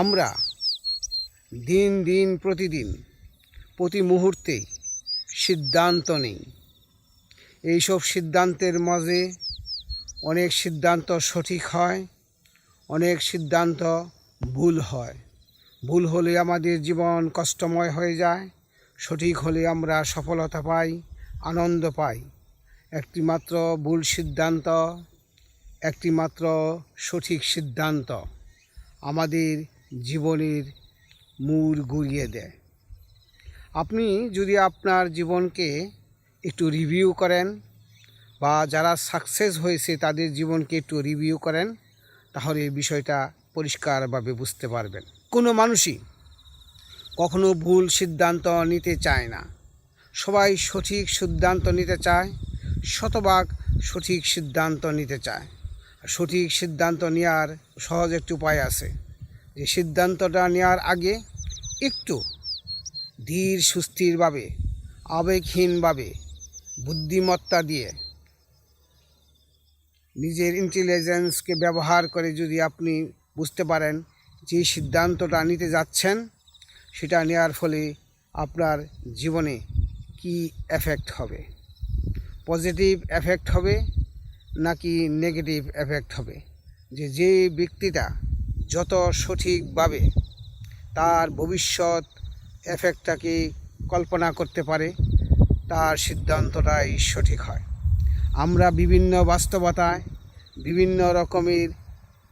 আমরা দিন দিন প্রতিদিন, প্রতি মুহূর্তে সিদ্ধান্ত নেই। এইসব সিদ্ধান্তের মাঝে অনেক সিদ্ধান্ত সঠিক হয়, অনেক সিদ্ধান্ত ভুল হয়। ভুল হলে আমাদের জীবন কষ্টময় হয়ে যায়, সঠিক হলে আমরা সফলতা পাই, আনন্দ পাই। একটিমাত্র ভুল সিদ্ধান্ত, একটিমাত্র সঠিক সিদ্ধান্ত আমাদের জীবনের মূল ঘুরিয়ে দেয়। আপনি যদি আপনার জীবনকে একটু রিভিউ করেন বা যারা সাকসেস হয়েছে তাদের জীবনকে একটু রিভিউ করেন, তাহলে বিষয়টা পরিষ্কারভাবে বুঝতে পারবেন। কোনো মানুষই কখনো ভুল সিদ্ধান্ত নিতে চায় না। সবাই সঠিক সিদ্ধান্ত নিতে চায়, শতভাগ সঠিক সিদ্ধান্ত নিতে চায়। সঠিক সিদ্ধান্ত নেওয়ার সহজ একটি উপায় আছে। যে সিদ্ধান্তটা নেওয়ার আগে একটু ধীর সুস্থিরভাবে, আবেগহীনভাবে, বুদ্ধিমত্তা দিয়ে নিজের ইন্টেলিজেন্সকে ব্যবহার করে যদি আপনি বুঝতে পারেন যে সিদ্ধান্তটা নিতে যাচ্ছেন, সেটা নেওয়ার ফলে আপনার জীবনে কি এফেক্ট হবে? পজিটিভ এফেক্ট হবে নাকি নেগেটিভ এফেক্ট হবে? যে যে ব্যক্তিটা যত সঠিকভাবে তার ভবিষ্যৎ এফেক্টটাকে কল্পনা করতে পারে, তার সিদ্ধান্তটাই সঠিক হয়। আমরা বিভিন্ন বাস্তবতায় বিভিন্ন রকমের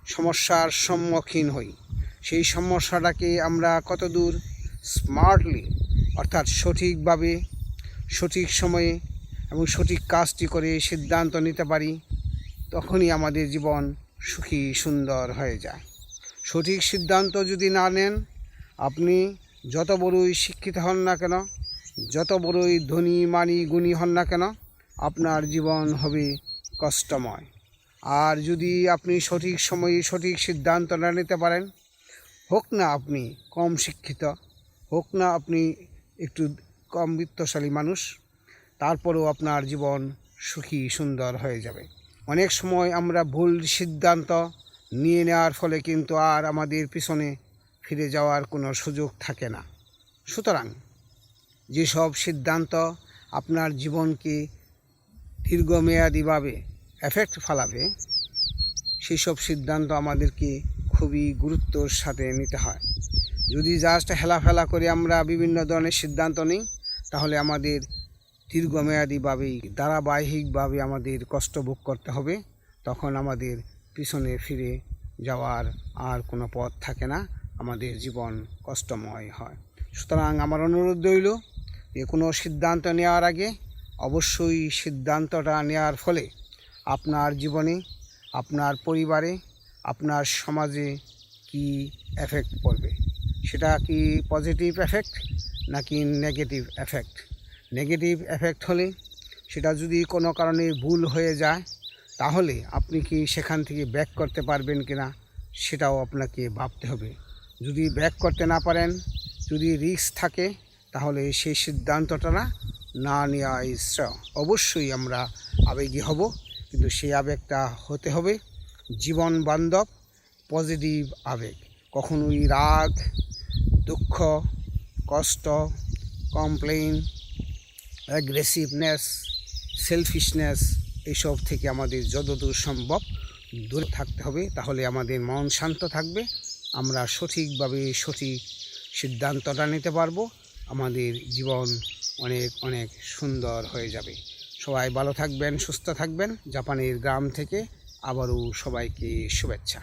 সমস্যার সম্মুখীন হই। সেই সমস্যাটাকে আমরা কতদূর স্মার্টলি অর্থাৎ সঠিকভাবে, সঠিক সময়ে এবং সঠিক কাজটি করে সিদ্ধান্ত নিতে পারি, তখনই আমাদের জীবন সুখী সুন্দর হয়ে যায়। সঠিক সিদ্ধান্ত যদি না নেন, আপনি যত বড়ই শিক্ষিত হন না কেন, যত বড়ই ধনী, মানি, গুণী হন না কেন, আপনার জীবন হবে কষ্টময়। আর যদি আপনি সঠিক সময়ে সঠিক সিদ্ধান্ত না নিতে পারেন, হোক না আপনি কম শিক্ষিত, হোক না আপনি একটু কম বিত্তশালী মানুষ, তারপরেও আপনার জীবন সুখী, সুন্দর হয়ে যাবে। অনেক সময় আমরা ভুল সিদ্ধান্ত নিয়ে নেওয়ার ফলে কিন্তু আর আমাদের পিছনে ফিরে যাওয়ার কোনো সুযোগ থাকে না। সুতরাং যেসব সিদ্ধান্ত আপনার জীবনকে দীর্ঘমেয়াদীভাবে এফেক্ট ফালাবে সেই সব সিদ্ধান্ত আমাদেরকে খুবই গুরুত্বর সাথে নিতে হয়। যদি জাস্ট হেলাফেলা করে আমরা বিভিন্ন ধরনের সিদ্ধান্ত নিই, তাহলে আমাদের দীর্ঘমেয়াদীভাবেই, ধারাবাহিকভাবে আমাদের কষ্ট ভোগ করতে হবে। তখন আমাদের পিছনে ফিরে যাওয়ার আর কোনো পথ থাকে না। আমাদের জীবন কষ্টময় হয়। সুতরাং আমার অনুরোধ রইল যে কোনো সিদ্ধান্ত নেওয়ার আগে অবশ্যই সিদ্ধান্তটা নেওয়ার ফলে আপনার জীবনে, আপনার পরিবারে, আপনার সমাজে কি এফেক্ট পড়বে? সেটা কি পজিটিভ এফেক্ট নাকি নেগেটিভ এফেক্ট নেগেটিভ এফেক্ট হলে সেটা যদি কোনো কারণে ভুল হয়ে যায় তাহলে আপনি কি সেখান থেকে ব্যাক করতে পারবেন কিনা সেটাও আপনাকে ভাবতে হবে। যদি ব্যাক করতে না পারেন, যদি রিস্ক থাকে, তাহলে সেই সিদ্ধান্তটা না না নেওয়া অবশ্যই আমরা আবেগী হব, কিন্তু সেই আবেগটা হতে হবে জীবন বান্ধব, পজিটিভ আবেগ। কখনোই রাগ, দুঃখ, কষ্ট কমপ্লেন অ্যাগ্রেসিভনেস, সেলফিশনেস এইসব থেকে আমাদের যতদূর সম্ভব দূরে থাকতে হবে, তাহলে আমাদের মন শান্ত থাকবে। আমরা সঠিকভাবে সঠিক সিদ্ধান্তটা নিতে পারব। আমাদের জীবন অনেক অনেক সুন্দর হয়ে যাবে। সবাই ভালো থাকবেন, সুস্থ থাকবেন। জাপানের গ্রাম থেকে আবারও সবাইকে শুভেচ্ছা।